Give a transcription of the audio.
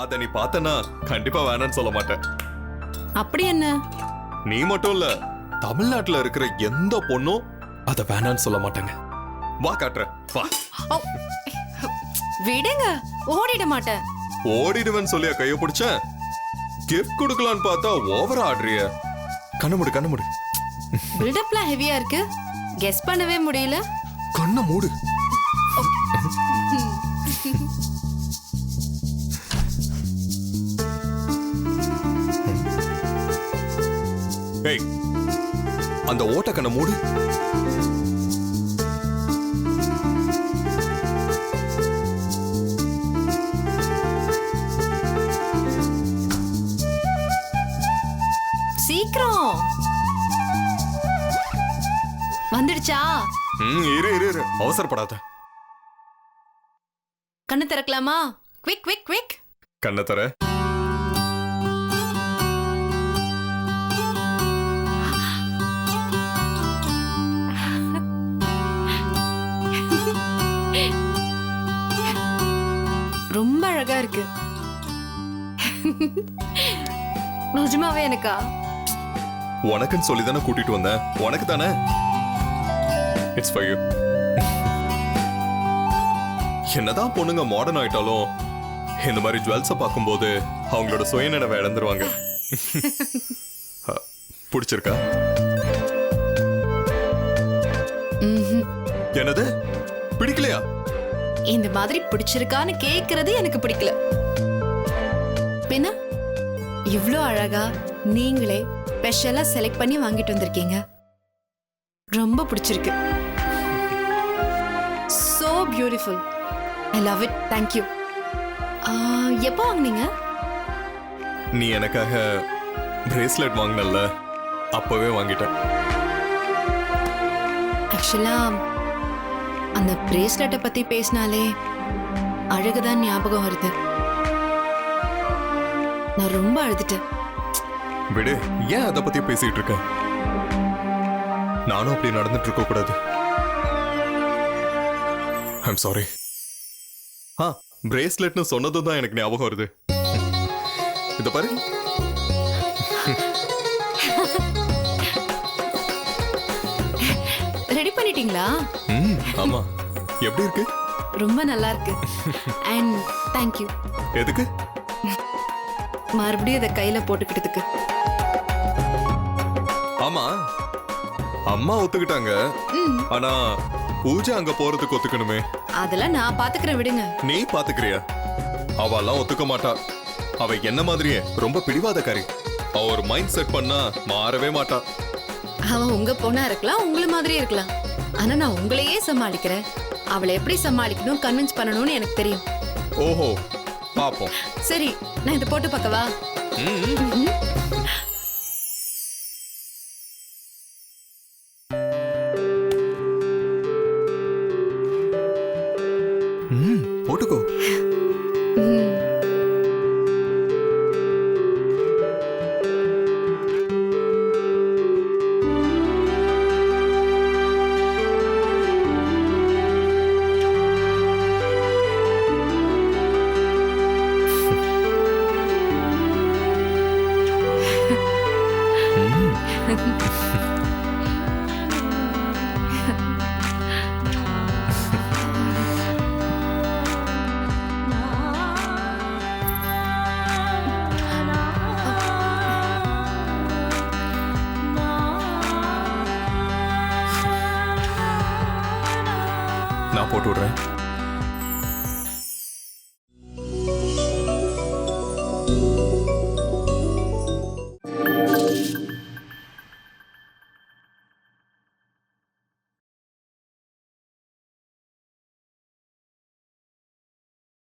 அத நீ பார்த்தனா கண்டிப்பா வேணாம்னு சொல்ல மாட்டேன். அப்படி என்ன? நீ மட்டும் இல்ல தமிழ்நாட்டுல இருக்கிற எந்த பொண்ணும் அத வேணாம்னு சொல்ல மாட்டாங்க. வா காட்டுறேன் வா. விடுங்க ஓடிட மாட்டேன். ஓடிடுவேன்னு சொல்லியா கைய பிடிச்சேன். கிஃப்ட் கொடுக்கலான்னு பார்த்தா ஓவர் ஆடுறிய கண்ணு கண்ணு மூடு. பில்டப்லாம் ஹெவியா இருக்கு. கெஸ் பண்ணவே முடியல. கண்ணை மூடு. ஏய் அந்த ஓட்ட கண்ணை மூடு. சீக்கிரம். வந்துடுச்சா? ம் இரு இரு இரு. அவசரப்படாத. கண்ணு திறக்கலாமா? குவிக் குவிக் குவிக் கண்ணை தர ரொம்ப அழகா இருக்கு. நிஜமாவே எனக்கா? உனக்குன்னு சொல்லி தானே கூட்டிட்டு வந்தேன். உனக்கு தானே இட்ஸ் ஃபார் யூ என்னதான் பொண்ணுங்க மாடர்ன் ஆயிட்டாலும் இந்த மாதிரி ஜுவல்ஸை பார்க்கும்போது அவங்களோட சுயநினைவை இழந்துருவாங்க. பிடிச்சிருக்கா. என்னது? பிடிக்கலையா? இந்த மாதிரி பிடிச்சிருக்கான்னு கேக்குறது எனக்கு பிடிக்கல. பின்ன இவ்ளோ அழகா நீங்களே ஸ்பெஷலா செலக்ட் பண்ணி வாங்கிட்டு வந்திருக்கீங்க. ரொம்ப பிடிச்சிருக்கு. So beautiful I love it thank you எப்போ வாங்குனீங்க? நீ எனக்காக பிரேஸ்லெட் வாங்கினல்ல அப்பவே வாங்கிட்டேன். ஆக்சுவலா அந்த பிரேஸ்லெட்டை பத்தி பேசினாலே அழகுதான் ஞாபகம் வருது. நான் ரொம்ப அழுதுட்டேன். விடு ஏன் அதை பத்தி பேசிட்டு இருக்க? நானும் அப்படி நடந்துட்டு இருக்க கூடாது. ஐம் சாரி ஆ பிரேஸ்லெட்னு சொன்னதும் தான் எனக்கு ஞாபகம் வருது. இதை பாரு. ம் ஆமா. எப்படி இருக்கு? ரொம்ப நல்லா இருக்கு. அண்ட் தேங்க்யூ எதுக்கு? மறுபடியும் இதை கையில போட்டுக்கிட்டதுக்கு. ஆமா. அம்மா ஒத்துக்கிட்டாங்க. ஆனா பூஜை அங்க போறதுக்கு ஒத்துக்கணுமே. அதெல்லாம் நான் பாத்துக்கிறேன் விடுங்க. நீ பாத்துக்கிறியா? அவெல்லாம் ஒத்துக்க மாட்டா. அவ என்ன மாதிரியே ரொம்ப பிடிவாதக்காரி. அவ ஒரு மைண்ட் செட் பண்ணா மாறவே மாட்டா. அவன் உங்க பொண்ணா இருக்கலாம் உங்கள மாதிரியே இருக்கலாம். ஆனா நான் உங்களையே சமாளிக்கிறேன். அவளை எப்படி சமாளிக்கணும் கன்வின்ஸ் பண்ணணும்னு எனக்கு தெரியும். ஓஹோ பாப்போம். சரி நான் இதை போட்டு பார்க்கவா? ம், ம். போட்டு விடுறேன்.